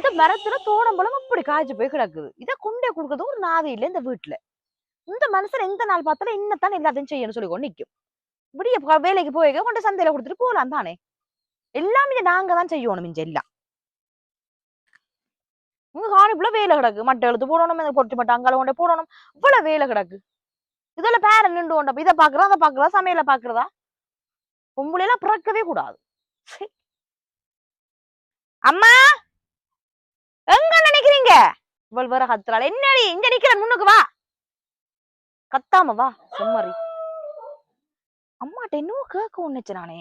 இந்த மரத்துல தோணம்பழம் அப்படி காய்ச்சி போய் கிடக்குது. இதை கொண்டே கொடுக்கறது ஒரு நாதி இல்லை இந்த வீட்டுல இந்த மனுஷன் எந்த நாள் பார்த்தாலும் இன்னத்தான் எல்லாத்தையும் செய்யணும் சொல்லி கொண்டு நிற்கும் விடிய வேலைக்கு போய் கொண்டு சந்தையில கொடுத்துட்டு போகலாம் தானே. எல்லாமே நாங்க தான் செய்யணும் மிஞ்ச எல்லாம். உங்க காணிப்புல வேலை கிடக்கு. மட்டை எழுத்து போடணும் இந்த பொட்டு மட்டை அங்கால கொண்டே போடணும். இவ்வளவு வேலை கிடக்கு. இதெல்லாம் பேர நின்று கொண்ட இதை பாக்குறா அதை பாக்குறதா சமையல பாக்குறதா பொம்பளையெல்லாம் பிறக்கவே கூடாது. அம்மா! எங்க நினைக்கிறீங்க? இவள் வேற கத்துறாள். என்னடி இங்க நிக்கிற முன்னுக்கு வா. கத்தாம வா செம்மறி. அம்மாட்ட இன்னும் கேட்க ஒண்ணுச்சு நானே.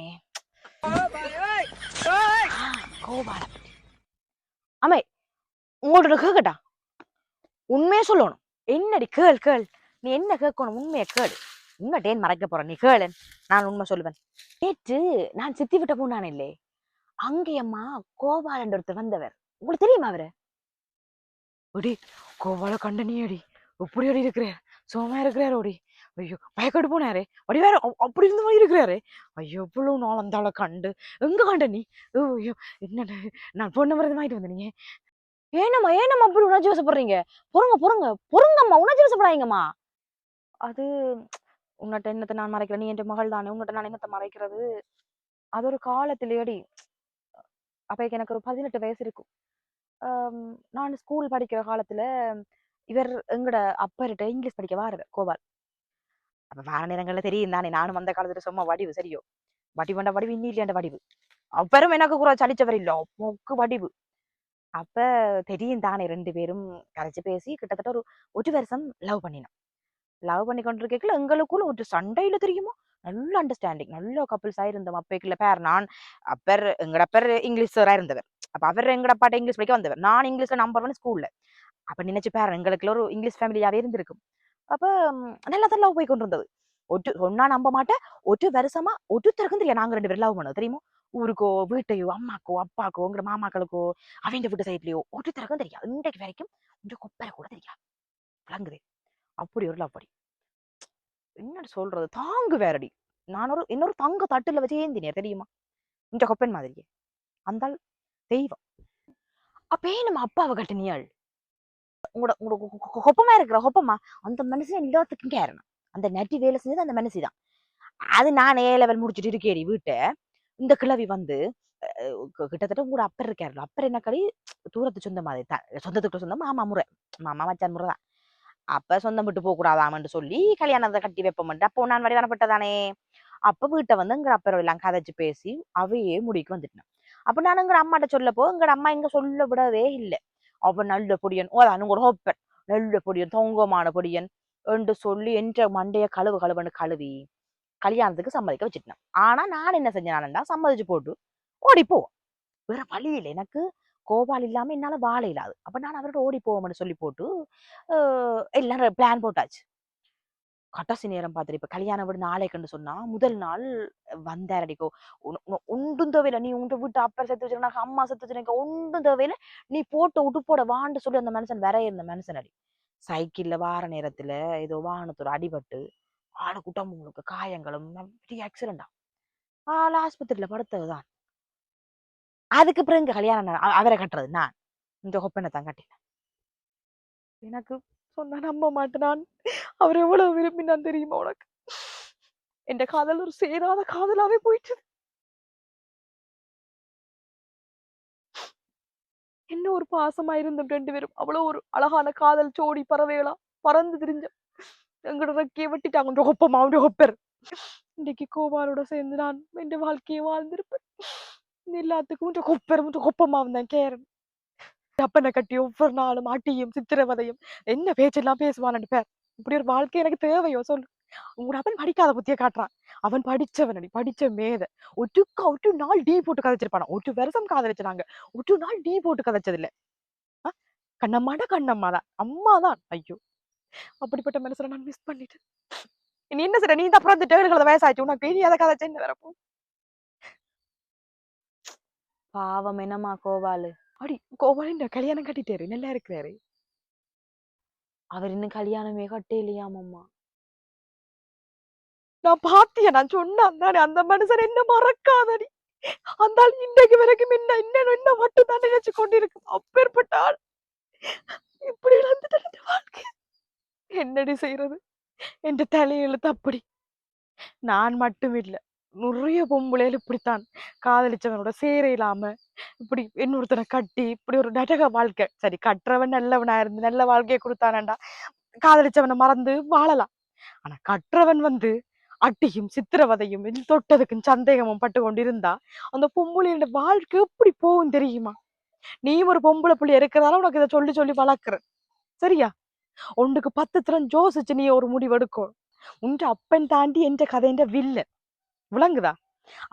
கோபால அம்மே உங்கள்ட்ட கேக்கட்டா? உண்மையே சொல்லணும். என்னடி கேள் கேள். நீ என்ன கேட்கணும் உண்மையை கேள். உண்மை டேன் மறைக்க போற நீ கேளு நான் உண்மை சொல்லுவேன். நேற்று நான் சித்தி விட்ட போனான் இல்லே. அங்கேயம்மா கோபாலன் ஒருத்தர் வந்தவர். உங்களுக்கு தெரியுமா அவரு? ஒடி கோவால கண்ட நீ அடி இப்படி அடி இருக்கிறார் சோமா இருக்கிறாரு ஓடி ஐயோ பயக்கட்டு போனாரே அப்படி வேற அப்படி இருந்த மாதிரி இருக்கிறாரு ஐயோ எவ்வளவு நாள் அந்த ஆளை கண்டு எங்க கண்ட நீ ஓ, ஐயோ என்னடா நான் பொண்ணு மருந்து வாங்கிட்டு வந்த நீங்க ஏனம்மா ஏனம்மா அப்படி உணர்ச்சி வசப்படுறீங்க பொறுங்க பொறுங்க பொறுங்கம்மா உணர்ச்சி வசப்படாதீங்கம்மா அது உன்கிட்ட என்னத்தை நான் மறைக்கிறேன் நீ என் மகள் தானே உங்ககிட்ட நான் என்னத்தை மறைக்கிறது அது ஒரு காலத்திலேயடி அப்ப எனக்கு ஒரு பதினெட்டு வயசு இருக்கும் நான் ஸ்கூல் படிக்கிற காலத்துல இவர் எங்களோட அப்பர்கிட்ட இங்கிலீஷ் படிக்க வாரு கோபால். அப்போ வார நேரங்களில் தெரியும் தானே நானும் அந்த காலத்துல சும்மா வடிவு சரியோ? வடிவண்ட வடிவு இன்னி இல்லையாண்ட வடிவு. அப்பரும் எனக்கு கூட சலிச்சவர் இல்ல மொக்கு வடிவு. அப்ப தெரியும் தானே ரெண்டு பேரும் கரைச்சு பேசி கிட்டத்தட்ட ஒரு ஒரு வருஷம் லவ் பண்ணினோம். லவ் பண்ணி கொண்டிருக்கல எங்களுக்குள்ள ஒரு சண்டையில தெரியுமா? நல்ல அண்டர்ஸ்டாண்டிங் நல்ல கப்புள்ஸ் இருந்தோம். அப்பைக்குள்ள பேர் நான் அப்பர் எங்களோட பேர் இங்கிலீஷ் இருந்தவர். அப்ப அவர் எங்கட அப்பாட்ட இங்கிலீஷ் படிக்க வந்தவர். நான் இங்கிலீஷ்ல நம்பர் ஒன் ஸ்கூலில் அப்போ நினைச்சு பாரு எங்களுக்குள்ள ஒரு இங்கிலீஷ் ஃபேமிலியாகவே இருந்திருக்கும். அப்ப நல்லா தான் லவ் போய் கொண்டு இருந்தது ஒட்டு சொன்னா நம்ப மாட்டேன் ஒரு வருஷமா ஒருத்தருக்கும் தெரியும் நாங்க ரெண்டு பேரும் லவ் பண்ணுவோம் தெரியுமா? ஊருக்கோ வீட்டையோ அம்மாக்கோ அப்பாக்கோ உங்க மாமாக்களுக்கோ அவங்க வீட்டு சைட்லயோ ஒருத்தருக்கும் தெரியாது இன்றைக்கு வரைக்கும் இந்த கொப்பரை கூட தெரியாது. விளங்குது. அப்படி ஒரு லவ் படி. என்ன சொல்றது? தாங்கு வேறடி. நான் ஒரு இன்னொரு தங்க தட்டுல வச்சு ஏந்தினேன். தெரியுமா? இந்த கொப்பன் மாதிரியே. அந்த தெய்வம். அப்பயே நம்ம அப்பாவை கட்டினியாள் உங்களோட உங்களோட கொப்பமா இருக்கிற கொப்பமா அந்த மனசு எல்லாத்துக்கும் கேரணும் அந்த நட்டி வேலை செஞ்சது அந்த மனசு தான். அது நான் ஏ லெவல் முடிச்சுட்டு இருக்கேடி வீட்டை. இந்த கிழவி வந்து கிட்டத்தட்ட உங்களோட அப்பர் இருக்காரு. அப்பர் என்ன கடி தூரத்து சொந்த மாதிரி தான் சொந்தத்துக்கு சொந்தம் மாமா முறை. மாமா மச்சான் முறை தான். அப்ப சொந்தம் விட்டு போக கூடாதாமன்னு சொல்லி கல்யாணத்தை கட்டி வைப்போம்ட்டு அப்போ நான் வடிவானப்பட்டதானே அப்ப வீட்டை வந்து எங்க அப்பறம் எல்லாம் கதைச்சு பேசி அவையே முடிக்கு வந்துட்டேன். அப்ப நான் எங்க அம்மாட்ட சொல்லப்போ எங்க அம்மா இங்க சொல்ல விடவே இல்லை. அவன் நல்ல பொடியன். ஓ அதான் ஒரு ஹோப்பன் நல்ல பொடியன் தொங்கமான பொடியன். என்று சொல்லி என்ற மண்டைய கழுவு கழுவுன்னு கழுவி கல்யாணத்துக்கு சம்மதிக்க வச்சுட்டேன். ஆனா நான் என்ன செஞ்சேன்னா சம்மதிச்சு போட்டு ஓடி போ வேற வழி இல்லை. எனக்கு கோபால் இல்லாம என்னால வாழ இல்லாது அப்ப நான் அவரோட ஓடி போவோம்னு சொல்லி போட்டு ஆஹ் எல்லாரும் பிளான் போட்டாச்சு. கடைசி நேரம் பார்த்துட்டு இப்ப கல்யாணம் வீடு நாளைக்குன்னு சொன்னா முதல் நாள் வந்தாரடிக்கோ ஒன்றும் தேவையில்ல நீ உண்டு வீட்டு அப்பா செத்து வச்சிருக்க அம்மா செத்து வச்சிருக்க ஒன்றும் தேவையில்ல நீ போட்ட உடுப்போட வான்னு சொல்லி அந்த மனுஷன் வர இருந்த மனுஷன் அடி சைக்கிள்ல வார நேரத்துல ஏதோ வாகனத்தோட அடிபட்டு ஆளு குட்டம்பங்களுக்கு காயங்களும் பெரிய ஆக்சிடென்டா ஆள் ஆஸ்பத்திரியில படுத்ததுதான் அதுக்கு பிறகு இங்க கல்யாணம் அவரை கட்டுறது நான். இந்த கொப்பனை தான் கட்டினேன். எனக்கு சொன்னா நம்ப மாட்டேன் நான் அவர் எவ்வளவு விரும்பினான் தெரியுமா உனக்கு? என் காதல் ஒரு சேராத காதலாவே போயிட்டு என்ன ஒரு பாசமா இருந்தோம் ரெண்டு பேரும். அவ்வளவு ஒரு அழகான காதல் ஜோடி பறவைகளா பறந்து திரிஞ்ச. எங்களோட ரெக்கையை வெட்டிட்டாங்க. ஒப்பமா உங்க ஒப்பர். இன்னைக்கு கோபாலோட சேர்ந்து நான் என் வாழ்க்கையை வாழ்ந்திருப்பேன். எல்லாத்துக்கும் உங்க கொப்பரும் உங்க கொப்பமா வந்தேன் கேரன் அப்பனை கட்டி ஒவ்வொரு நாளும் அட்டியும் சித்திரவதையும் என்ன பேச்செல்லாம் பேசுவான்னு பேர் இப்படி ஒரு வாழ்க்கை எனக்கு தேவையோ சொல்லு. உங்களோட அப்பன் படிக்காத புத்திய காட்டுறான். அவன் படிச்சவனடி படிச்ச மேத. ஒரு ஒரு நாள் டீ போட்டு கதைச்சிருப்பானா? ஒரு வருஷம் காதலிச்சாங்க ஒரு நாள் டீ போட்டு கதைச்சது இல்ல ஆ? கண்ணம்மாடா கண்ணம்மா தான் அம்மா தான் ஐயோ. அப்படிப்பட்ட மனுஷனை நான் மிஸ் பண்ணிட்டேன். நீ என்ன செய்ற? நீ தான் அப்புறம் இந்த டேடுகள வயசாச்சு உனக்கு இனி அதை கதைச்சு என்ன வரப்போ பாவம் என்னம்மா கோபாலு அடி இந்த கல்யாணம் கட்டிட்டாரு. நல்லா இருக்கிறாரு. அவர் இன்னும் கல்யாணமே கட்டே இல்லையாமம்மா நான் பாத்தியா? நான் சொன்னேன் அந்த மனுஷன் என்ன மறக்காதடி. அந்த ஆள் இன்றைக்கு வரைக்கும் என்ன என்ன என்ன மட்டும் தான் நினைச்சு கொண்டிருக்கும். அப்பேற்பட்ட ஆள். இப்படி இழந்துட்டு வாழ்க்கை. என்னடி செய்யறது என்ற தலையெழுத்து அப்படி. நான் மட்டும் இல்லை. நிறைய பொம்பளைகள் இப்படித்தான் காதலிச்சவனோட சேர இல்லாம இப்படி இன்னொருத்தனை கட்டி இப்படி ஒரு நரக வாழ்க்கை. சரி கற்றவன் நல்லவனா இருந்து நல்ல வாழ்க்கையை கொடுத்தானண்டா? காதலிச்சவனை மறந்து வாழலாம். ஆனா கற்றவன் வந்து அட்டியும் சித்திரவதையும் இல் தொட்டதுக்கும் சந்தேகமும் பட்டு கொண்டிருந்தா அந்த பொம்பளையோட வாழ்க்கை எப்படி போகும் தெரியுமா? நீ ஒரு பொம்பளை புள்ளி இருக்கிறதால உனக்கு இதை சொல்லி சொல்லி வளர்க்குற சரியா? ஒன்றுக்கு பத்து திறன் யோசிச்சு நீ ஒரு முடிவு எடுக்கணும் அப்பன் தாண்டி என்ற கதைன்ற வில்லன். விளங்குதா?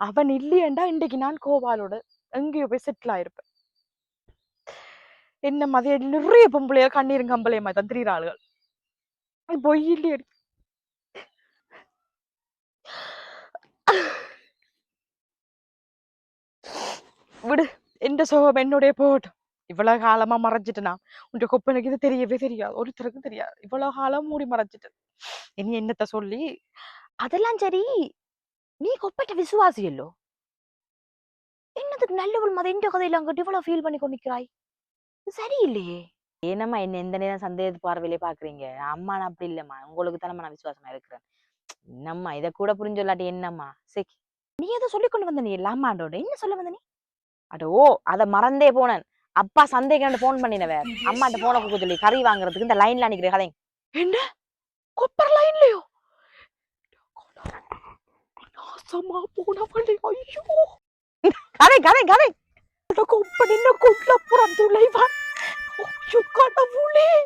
அவன் இல்லையண்டா இன்றைக்கு நான் கோபாலோட எங்கேயோ போய் செட்டில் ஆயிருப்பேன். என்ன மாதிரி நிறைய பொம்பளையா கண்ணீரும் கம்பளையமா தான் திரியிற ஆளுகள் பொய் இல்லையடி. விடு எந்த சோகம் என்னுடைய போகட்டும் இவ்வளவு காலமா மறைஞ்சிட்டேனா உன் கொப்பனுக்கு இது தெரியவே தெரியாது. ஒருத்தருக்கும் தெரியாது. இவ்வளவு காலம் மூடி மறைஞ்சிட்டு. இனி என்னத்த சொல்லி? அதெல்லாம் சரி. நீ விசுவாசி இல்லோ என்னதுக்கு நல்லவள் மத இந்த கதையில அங்கிட்டு இவ்வளவு ஃபீல் பண்ணி இது சரியில்லையே. ஏனம்மா என்ன எந்த நேரம் சந்தேகத்து பார்வையிலே பாக்குறீங்க அம்மா நான் அப்படி இல்லம்மா. உங்களுக்கு தானே நான் விசுவாசமா இருக்கிறேன். என்னம்மா இதை கூட புரிஞ்சொல்லாட்டி என்னம்மா? சரி நீ எதை சொல்லி கொண்டு வந்த நீ அம்மாண்டோட என்ன சொல்ல வந்த நீ? அட ஓ அத மறந்தே போனேன். அப்பா சந்தேகம் போன் பண்ணினவ அம்மாட்ட போன கொடுக்க சொல்லி கறி வாங்குறதுக்கு இந்த லைன்ல நிக்கிற கதை என்ன? sama po na pala. Ayyo! Kare, kare, kare! Nakumpanin na kong lapuran tulay ba? Oh, yung!